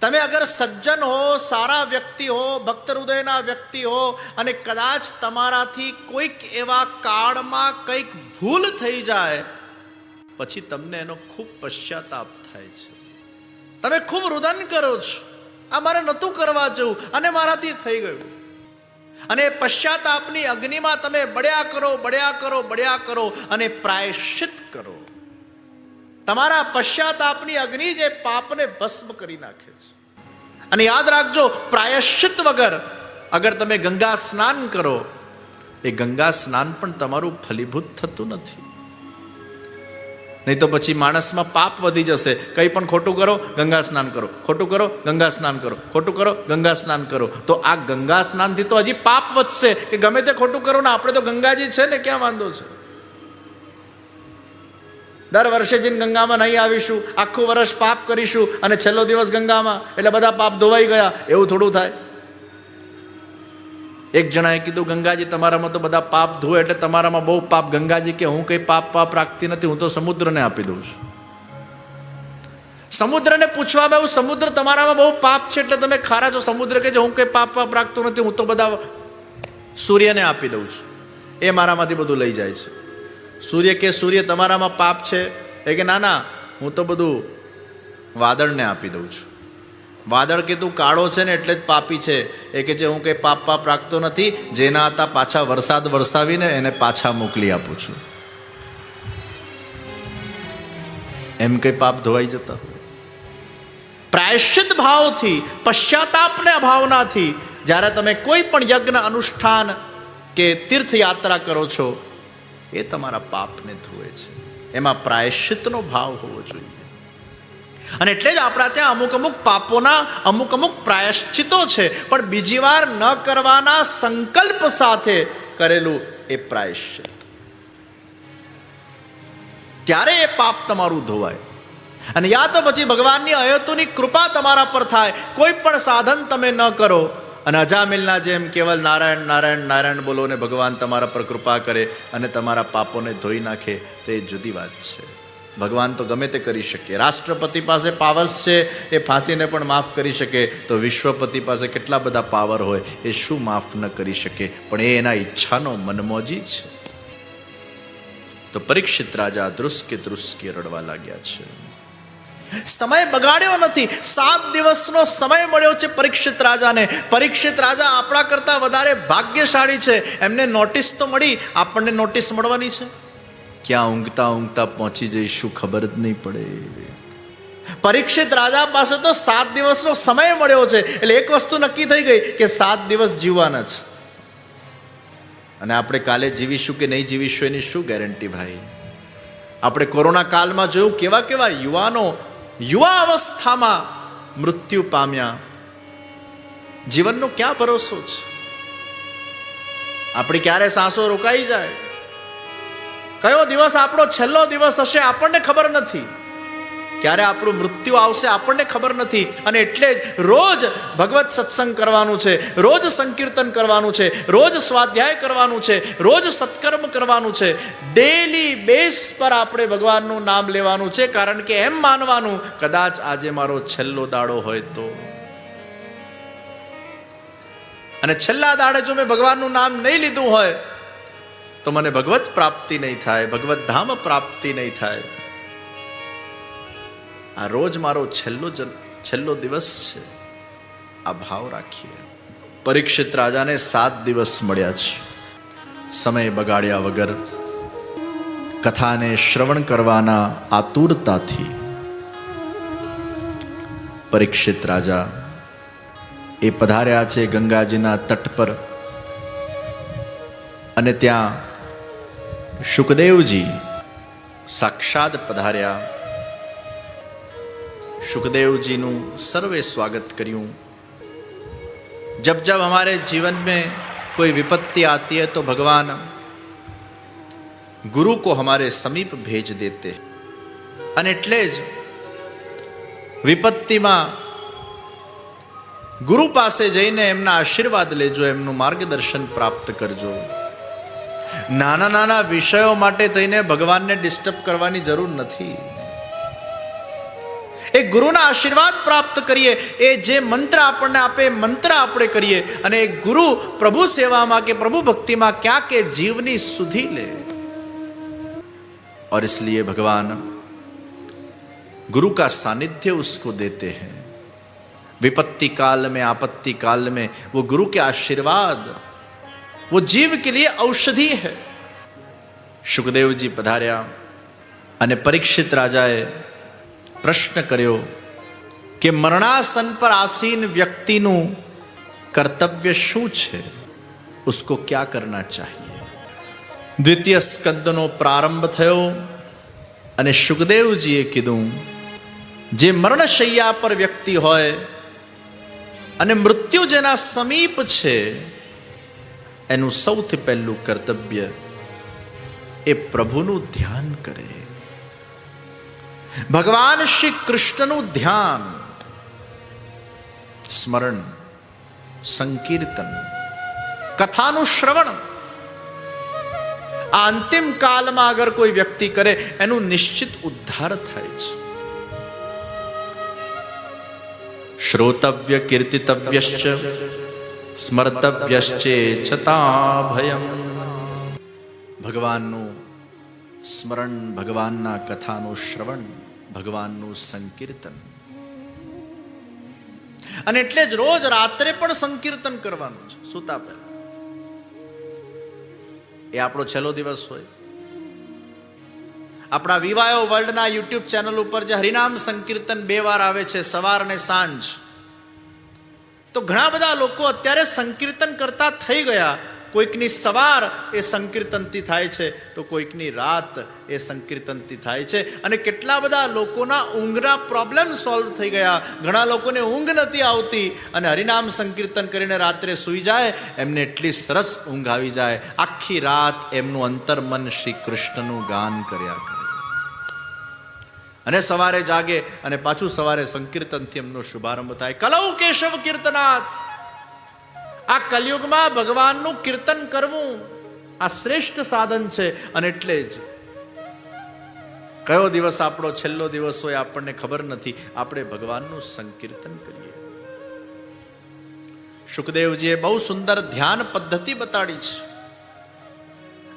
તમે અગર સજ્જન હો, સારા વ્યક્તિ હો, ભક્ત હૃદયના વ્યક્તિ હો, અને કદાચ તમારાથી કોઈક એવા કાળમાં કંઈક ભૂલ થઈ જાય, પછી તમને એનો ખૂબ પશ્ચાતાપ થાય છે. તમે ખૂબ રુદન કરો છો. આ મારે નહોતું કરવા જવું, અને મારાથી થઈ ગયું. અને પશ્ચાતાપની અગ્નિમાં તમે બળ્યા કરો બળ્યા કરો બળ્યા કરો અને પ્રાયશ્ચિત કરો. તમારા પશ્ચાતાપની અગ્નિ જે પાપને ભસ્મ કરી નાખે છે. અને યાદ રાખજો, પ્રાયશ્ચિત વગર અગર તમે ગંગા સ્નાન કરો, એ ગંગા સ્નાન પણ તમારું ફલીભૂત થતું નથી. નહીં તો પછી માણસમાં પાપ વધી જશે. કંઈ પણ ખોટું કરો, ગંગા સ્નાન કરો. ખોટું કરો, ગંગા સ્નાન કરો. ખોટું કરો, ગંગા સ્નાન કરો. તો આ ગંગા સ્નાનથી તો હજી પાપ વધશે. કે ગમે તે ખોટું કરો ને આપણે તો ગંગાજી છે ને, ક્યાં વાંધો છે? દર વર્ષે જઈને ગંગામાં નહીં આવીશું. આખું વર્ષ પાપ કરીશું અને છેલ્લો દિવસ ગંગામાં. એટલે બધા પાપ ધોવાઈ ગયા. એવું થોડું થાય. એક જણાએ કીધું, ગંગાજી, તમારામાં તો બધા પાપ ધોવે એટલે તમારામાં બહુ પાપ. ગંગાજી કે, હું કઈ પાપ પાપ રાખતી નથી, હું તો સમુદ્રને આપી દઉં છું. સમુદ્રને પૂછવામાં એવું સમુદ્ર તમારામાં બહુ પાપ છે એટલે તમે ખારા છો. સમુદ્ર કે જે હું કઈ પાપ પાપ રાખતો નથી, હું તો બધા સૂર્યને આપી દઉં છું. એ મારામાંથી બધું લઈ જાય છે. સૂર્ય કે, સૂર્ય તમારામાં પાપ છે. એ કે, ના ના, હું તો બધું વાદળને આપી દઉં છું. વાદળ કીધું કાળો છે ને એટલે જ પાપી છે. એ કે જે હું કંઈ પાપ પાપ રાખતો નથી, જેના હતા પાછા વરસાદ વરસાવીને એને પાછા મોકલી આપું છું. એમ કંઈ પાપ ધોવાઈ જતા પ્રાયશ્ચિત ભાવથી, પશ્ચાતાપને ભાવનાથી, જ્યારે તમે કોઈ પણ યજ્ઞ, અનુષ્ઠાન કે તીર્થયાત્રા કરો છો, એ તમારા પાપને ધોવે છે. એમાં પ્રાયશ્ચિતનો ભાવ હોવો જોઈએ. અને એટલે જ આપણા ત્યાં અમુક અમુક પાપોના અમુક અમુક પ્રાયશ્ચિતો છે. પણ બીજી વાર ન કરવાના સંકલ્પ સાથે કરેલું એ પ્રાયશ્ચિત. ત્યારે એ પાપ તમારું ધોવાય. અને યા તો પછી ભગવાનની અયતુની કૃપા તમારા પર થાય. કોઈ પણ સાધન તમે ન કરો. અને અજામિલના જેમ કેવલ નારાયણ નારાયણ નારાયણ બોલો ને ભગવાન તમારા પર કૃપા કરે અને તમારા પાપોને ધોઈ નાખે. તે જુદી વાત છે. ભગવાન તો ગમે તે કરી શકે. રાષ્ટ્રપતિ પાસે પાવર્સ છે, એ ફાંસીને પણ માફ કરી શકે. તો વિશ્વપતિ પાસે કેટલા બધા પાવર હોય, એ શું માફ ન કરી શકે? પણ એ એના ઈચ્છાનો મનમોજી છે. તો પરીક્ષિત રાજા ધ્રુસકે ધ્રુસકે રડવા લાગ્યા છે. સમય બગાડ્યો નથી. સાત દિવસનો સમય મળ્યો છે પરીક્ષિત રાજાને. પરીક્ષિત રાજા આપણા કરતાં વધારે ભાગ્યશાળી છે. એમને નોટિસ તો મળી. આપણને નોટિસ મળવાની છે. ક્યાં ઊંઘતા ઊંઘતા પહોંચી જઈશું ખબર જ નહીં પડે. પરીક્ષિત રાજા પાસે તો સાત દિવસનો સમય મળ્યો છે. એટલે એક વસ્તુ નક્કી થઈ ગઈ કે સાત દિવસ જીવવાના છે. અને આપણે કાલે જીવીશું કે નહીં જીવીશું એની શું ગેરંટી ભાઈ? આપણે કોરોના કાલમાં જોયું કેવા કેવા યુવાનો યુવા અવસ્થામાં મૃત્યુ પામ્યા. જીવનનો ક્યાં ભરોસો છે? આપણે ક્યારે સાંસો રોકાઈ જાય? કયો દિવસ આપણો છેલ્લો દિવસ હશે આપણને ખબર નથી. ક્યારે આપણું મૃત્યુ આવશે આપણને ખબર નથી. અને એટલે જ રોજ ભગવત સત્સંગ કરવાનું છે, રોજ સંકીર્તન કરવાનું છે, રોજ સ્વાધ્યાય કરવાનું છે, રોજ સત્કર્મ કરવાનું છે. ડેલી બેસ પર આપણે ભગવાનનું નામ લેવાનું છે, કારણ કે એમ માનવાનું, કદાચ આજે મારો છેલ્લો દાડો હોય તો. અને છેલ્લા દાડે જો મેં ભગવાનનું નામ નહીં લીધું હોય તો મને ભગવત પ્રાપ્તિ નહીં થાય, ભગવત ધામ પ્રાપ્તિ નહીં થાય. આ રોજ મારો છેલ્લો છેલ્લો દિવસ છે. આ ભાવ રાખીએ. પરીક્ષિત રાજાને સાત દિવસ મળ્યા છે. સમય બગાડ્યા વગર કથાને શ્રવણ કરવાના આતુરતાથી પરીક્ષિત રાજા એ પધાર્યા છે ગંગાજીના તટ પર. અને ત્યાં સુખદેવજી સાક્ષાત પધાર્યા सुखदेव નું સર્વે સ્વાગત કર્યું जब जब हमारे जीवन में कोई विपत्ति आती है तो भगवान गुरु को हमारे समीप भेज देते અને એટલે જ વિપત્તિમાં ગુરુ પાસે જઈને એમના આશીર્વાદ લેજો એમનું માર્ગદર્શન પ્રાપ્ત કરજો નાના નાના વિષયો માટે થઈને ભગવાનને ડિસ્ટર્બ કરવાની જરૂર નથી એ ગુરુના આશીર્વાદ પ્રાપ્ત કરીએ એ જે મંત્ર આપણને આપે એ મંત્ર આપણે કરીએ અને એ ગુરુ પ્રભુ સેવામાં કે પ્રભુ ભક્તિમાં ક્યાંક એ જીવની સુધી લે और इसलिए भगवान गुरु का सानिध्य उसको देते हैं विपत्ति काल में आपत्ति काल में वो गुरु के आशीर्वाद वो जीव के लिए औषधि है સુખદેવજી પધાર્યા અને પરીક્ષિત રાજાએ પ્રશ્ન કર્યો કે મરણાસન પર આસીન વ્યક્તિનું કર્તવ્ય શું છે ઉસકો ક્યા કરના ચાહીએ દ્વિતીય સ્કંદનો પ્રારંભ થયો અને સુખદેવજીએ કીધું જે મરણશૈયા પર વ્યક્તિ હોય અને મૃત્યુ જેના સમીપ છે એનું સૌથી પહેલું કર્તવ્ય એ પ્રભુનું ધ્યાન કરે. ભગવાન શ્રી કૃષ્ણનું ધ્યાન, સ્મરણ, સંકીર્તન, કથાનું શ્રવણ. આ અંતિમ કાલમાં અગર કોઈ વ્યક્તિ કરે, એનું નિશ્ચિત ઉદ્ધાર થાય છે. શ્રોતવ્ય, કીર્તિતવ્યશ્ચ સ્મર્તવ્યશ્ચે છતાં ભયમ ભગવાનનું સ્મરણ ભગવાનના કથાનું શ્રવણ ભગવાનનું સંકીર્તન અને એટલે જ રોજ રાત્રે પણ સંકીર્તન કરવાનું છે સુતા પહેલા એ આપણો છેલ્લો દિવસ હોય આપણા વિવાયો વર્લ્ડના યુટ્યુબ ચેનલ ઉપર જે હરિનામ સંકીર્તન બે વાર આવે છે સવાર અને સાંજ તો ઘણા બધા લોકો અત્યારે સંકીર્તન કરતા થઈ ગયા. કોઈકની સવાર એ સંકીર્તનથી થાય છે, તો કોઈકની રાત એ સંકીર્તનથી થાય છે. અને કેટલા બધા લોકોના ઊંઘના પ્રોબ્લેમ સોલ્વ થઈ ગયા. ઘણા લોકોને ઊંઘ નથી આવતી. અને હરિનામ સંકીર્તન કરીને રાત્રે સૂઈ જાય, એમને એટલી સરસ ઊંઘ આવી જાય. આખી રાત એમનું અંતર્મન શ્રી કૃષ્ણનું ગાન કર્યા કરે. અને સવારે જાગે અને પાછું સવારે સંકીર્તનથી એમનો શુભારંભ થાય. કલૌ કેશવ કીર્તનાથ. આ કલયુગમાં ભગવાનનું કીર્તન કરવું આ શ્રેષ્ઠ સાધન છે અને એટલે જ કયો દિવસ આપણો છેલ્લો દિવસ હોય આપણને ખબર નથી. આપણે ભગવાનનું સંકીર્તન કરીએ. સુખદેવજીએ બહુ સુંદર ધ્યાન પદ્ધતિ બતાડી છે.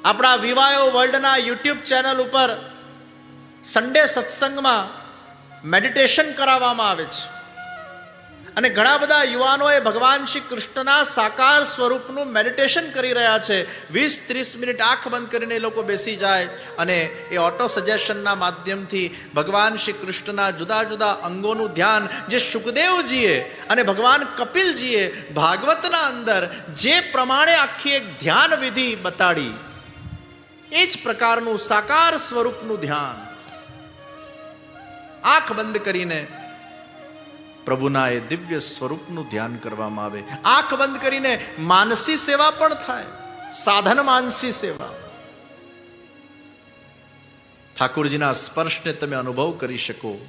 આપણા વિવાયો વર્લ્ડના યુટ્યુબ ચેનલ ઉપર સન્ડે સત્સંગમાં મેડિટેશન કરાવવામાં આવે છે અને ઘણા બધા યુવાનોએ ભગવાન શ્રી કૃષ્ણના સાકાર સ્વરૂપનું મેડિટેશન કરી રહ્યા છે વીસ ત્રીસ મિનિટ આંખ બંધ કરીને એ લોકો બેસી જાય અને એ ઓટો સજેશનના માધ્યમથી ભગવાન શ્રી કૃષ્ણના જુદા જુદા અંગોનું ધ્યાન જે સુખદેવજીએ અને ભગવાન કપિલજીએ ભાગવતના અંદર જે પ્રમાણે આખી એક ધ્યાન વિધિ બતાડી એ જ પ્રકારનું સાકાર સ્વરૂપનું ધ્યાન આંખ બંધ કરીને પ્રભુના એ દિવ્ય સ્વરૂપનું ધ્યાન કરવામાં આવે. આંખ બંધ કરીને માનસી સેવા પણ થાય. સાધન માનસી સેવા. ઠાકોરજીના સ્પર્શને તમે અનુભવ કરી શકો.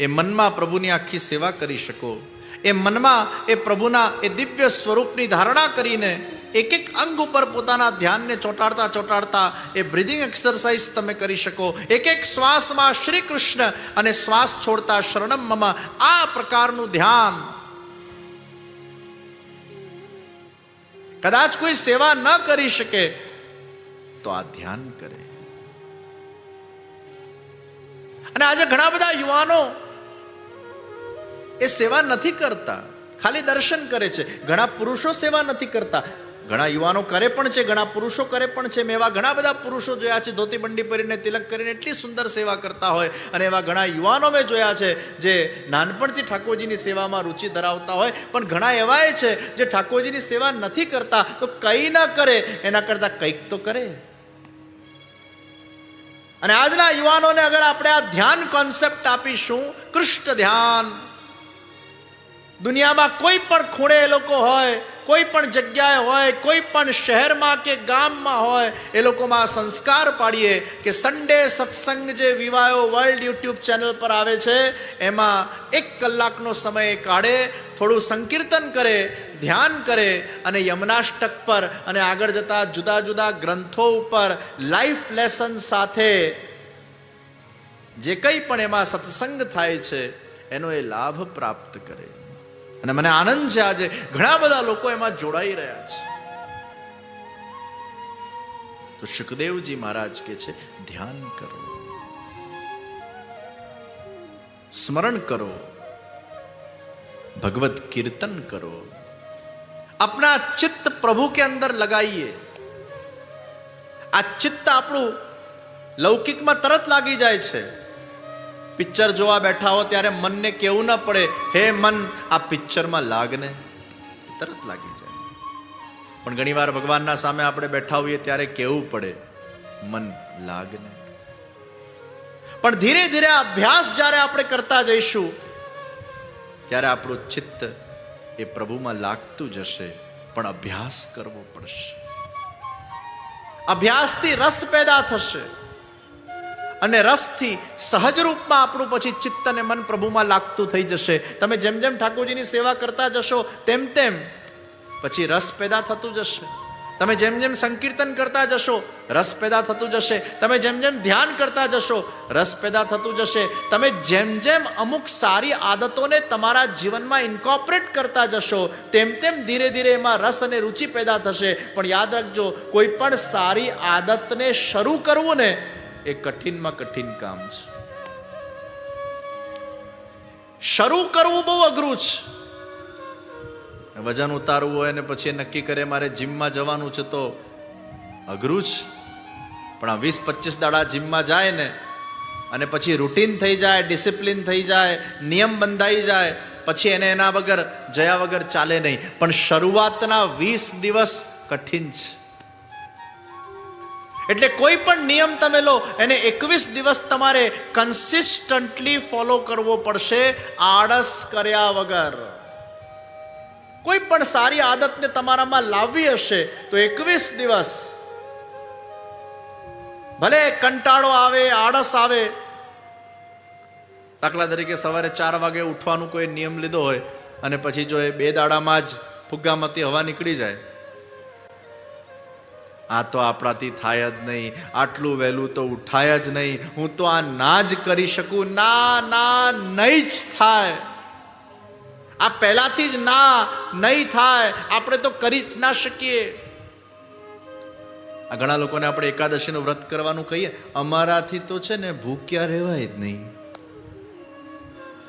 એ મનમાં પ્રભુની આખી સેવા કરી શકો. એ મનમાં એ પ્રભુના એ દિવ્ય સ્વરૂપની ધારણા કરીને એક એક અંગ ઉપર પોતાના ધ્યાનને ચોંટાડતા ચોંટાડતા એ બ્રિધિંગ એક્સરસાઇઝ તમે કરી શકો. એક એક શ્વાસમાં શ્રી કૃષ્ણ અને શ્વાસ છોડતા શરણમ આ પ્રકારનું ધ્યાન. કદાચ કોઈ સેવા ન કરી શકે, તો આ ધ્યાન કરે. અને આજે ઘણા બધા યુવાનો એ સેવા નથી કરતા. ખાલી દર્શન કરે છે. ઘણા પુરુષો સેવા નથી કરતા. ઘણા યુવાનો કરે પણ છે, ઘણા પુરુષો કરે પણ છે. મેં એવા ઘણા બધા પુરુષો જોયા છે ધોતી બંડી પહેરીને તિલક કરીને એટલી સુંદર સેવા કરતા હોય અને એવા ઘણા યુવાનો મેં જોયા છે, જે નાનપણથી ઠાકોરજીની સેવામાં રુચિ ધરાવતા હોય. પણ ઘણા એવાય છે, જે ઠાકોરજીની સેવા નથી કરતા, તો કંઈ ન કરે, એના કરતાં કંઈક તો કરે. અને આજના યુવાનોને અગર આપણે આ ધ્યાન કોન્સેપ્ટ આપીશું, કૃષ્ણ ધ્યાન. દુનિયામાં કોઈ પણ ખૂણે એ લોકો હોય કોઈ પણ જગ્યાએ હોય, કોઈ પણ શહેરમાં કે ગામમાં હોય, એ લોકોમાં સંસ્કાર પાડીએ કે સન્ડે સત્સંગ જે વિવાયો વર્લ્ડ યુટ્યુબ ચેનલ પર આવે છે, એમાં એક કલાકનો સમય કાઢે, થોડું સંકીર્તન કરે, ધ્યાન કરે અને યમનાષ્ટક પર અને આગળ જતા જુદા જુદા ગ્રંથો ઉપર લાઈફ લેસન સાથે જે કંઈ પણ એમાં સત્સંગ થાય છે, એનો એ લાભ પ્રાપ્ત કરે. અને મને આનંદ છે આજે ઘણા બધા લોકો એમાં જોડાઈ રહ્યા છે. તો સુખદેવજી મહારાજ કે છે, ધ્યાન કરો. સ્મરણ કરો. ભગવત કીર્તન કરો. આપણા ચિત્ત પ્રભુ કે અંદર લગાઈએ. આ ચિત્ત આપણું લૌકિકમાં તરત લાગી જાય છે. પિક્ચર જોવા બેઠા હો ત્યારે મનને કેવું ન પડે. હે મન, આ પિક્ચરમાં લાગને તરત લાગી જાય. પણ ઘણીવાર ભગવાનના સામે આપણે બેઠા હોઈએ ત્યારે કેવું પડે? મન લાગને. પણ ધીરે ધીરે અભ્યાસ જ્યારે આપણે કરતા જઈશું, ત્યારે આપણું ચિત્ત એ પ્રભુમાં લાગતું જશે, પણ અભ્યાસ કરવો પડશે. અભ્યાસથી રસ પેદા થશે. અને રસથી સહજ રૂપમાં આપણું પછી ચિત્ત અને મન પ્રભુમાં લાગતું થઈ જશે. તમે જેમ જેમ ઠાકોરજીની સેવા કરતા જશો, તેમ તેમ પછી રસ પેદા થતું જશે. તમે જેમ જેમ સંકીર્તન કરતા જશો, રસ પેદા થતું જશે. તમે જેમ જેમ ધ્યાન કરતા જશો, રસ પેદા થતું જશે. તમે જેમ જેમ અમુક સારી આદતોને તમારા જીવનમાં ઇન્કોપરેટ કરતા જશો, તેમ તેમ ધીરે ધીરે એમાં રસ અને રુચિ પેદા થશે. પણ યાદ રાખજો, કોઈ પણ સારી આદતને શરૂ કરવું ને એ કઠિનમાં કઠિન કામ છે. શરૂ કરવું બહુ અઘરું છે. વજન ઉતારવું હોય ને પછી નક્કી કરે મારે જીમમાં જવાનું છે તો અઘરું જ પણ આ વીસ પચીસ દાડા જીમમાં જાય ને અને પછી રૂટીન થઈ જાય, ડિસિપ્લિન થઈ જાય, નિયમ બંધાઈ જાય, પછી એને એના વગર જયા વગર ચાલે નહીં. પણ શરૂઆતના વીસ દિવસ કઠિન છે. એટલે કોઈ પણ નિયમ તમે લો, એને એકવીસ દિવસ તમારે કન્સિસ્ટન્ટલી ફોલો કરવો પડશે આળસ કર્યા વગર. કોઈ પણ સારી આદતને તમારામાં લાવવી હશે, તો એકવીસ દિવસ. ભલે કંટાળો આવે, આળસ આવે. દાખલા તરીકે સવારે ચાર વાગે ઉઠવાનું કોઈ નિયમ લીધો હોય, અને પછી જો એ બે દાડામાં જ ફુગ્ગામાંથી હવા નીકળી જાય આ તો આપણાથી થાય જ નહીં. આટલું વહેલું તો ઉઠાય જ નહીં. હું તો આ ના જ કરી શકું. ના ના, નહીં જ થાય. આ પહેલાથી જ ના, નહીં થાય. આપણે તો કરી જ ના શકીએ. આ ઘણા લોકોને આપણે એકાદશીનું વ્રત કરવાનું કહીએ. અમારાથી તો છે ને ભૂખ્યા રહેવાય જ નહીં.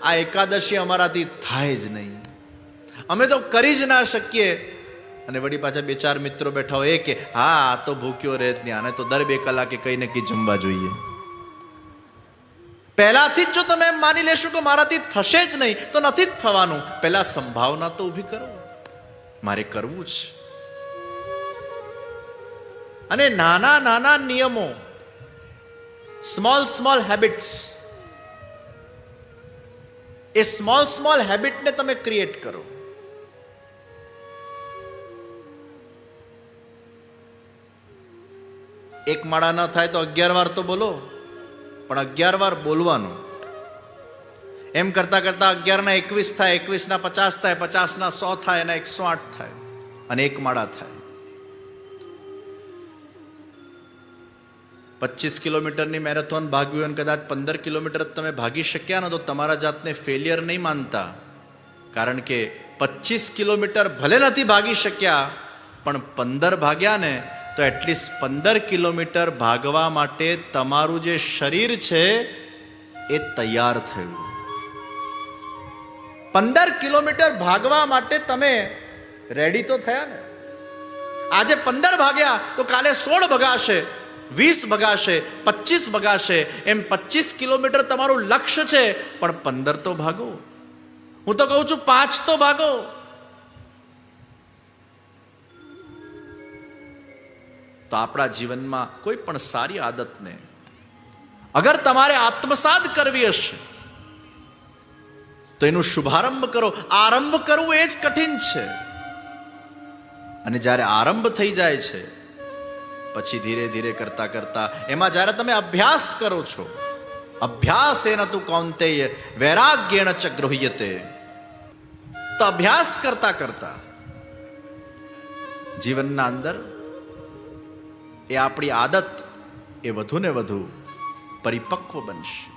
આ એકાદશી અમારાથી થાય જ નહીં. અમે તો કરી જ ના શકીએ. અને વળી પાછા બે ચાર મિત્રો બેઠા હોય એ કે, હા તો ભૂખ્યો રહે જ નહીં. આને તો દર બે કલાકે કંઈ ને કંઈ જમવા જોઈએ. પહેલાથી જ જો તમે એમ માની લેશો કે મારાથી થશે જ નહીં, તો નથી જ થવાનું. પહેલા સંભાવના તો ઊભી કરો. મારે કરવું જ. અને નાના નાના નિયમો. Small small habits. એ સ્મોલ સ્મોલ હેબિટને તમે ક્રિએટ કરો. એક માળા ન થાય તો અગિયાર વાર તો બોલો. પણ અગિયાર વાર બોલવાનું. એમ કરતા કરતા અગિયારના એકવીસ થાય, એકવીસના પચાસ થાય, પચાસના સો થાય અને એકસો આઠ થાય અને એક માળા થાય. પચીસ કિલોમીટરની મેરેથોન ભાગ્યું અને કદાચ પંદર કિલોમીટર તમે ભાગી શક્યા ને તો તમારા જાતને ફેલિયર નહીં માનતા. કારણ કે પચીસ કિલોમીટર ભલે નથી ભાગી શક્યા, પણ પંદર ભાગ્યા ને તો એટલીસ્ટ પંદર કિલોમીટર ભાગવા માટે તમારું જે શરીર છે, એ તૈયાર થયું. પંદર કિલોમીટર ભાગવા માટે તમે રેડી તો થયા ને? આજે પંદર ભાગ્યા તો કાલે સોળ ભગાશે, વીસ ભગાશે પચીસ ભગાશે. એમ પચીસ કિલોમીટર તમારું લક્ષ્ય છે, પણ પંદર તો ભાગો. હું તો કહું છું, પાંચ તો ભાગો. તો આપણા જીવનમાં કોઈ પણ સારી આદતને અગર તમારે આત્મસાદ કરવી હશે, તો એનું શુભારંભ કરો. આરંભ કરવું એ જ કઠિન છે. અને જ્યારે આરંભ થઈ જાય છે, પછી ધીરે ધીરે કરતા કરતા, એમાં જ્યારે તમે અભ્યાસ કરો છો, અભ્યાસ એના તું કૌંતેય વૈરાગ્યણ ચ તો અભ્યાસ કરતા કરતા, જીવનના અંદર એ આપણી આદત એ વધુ ને વધુ પરિપક્વ બનશે.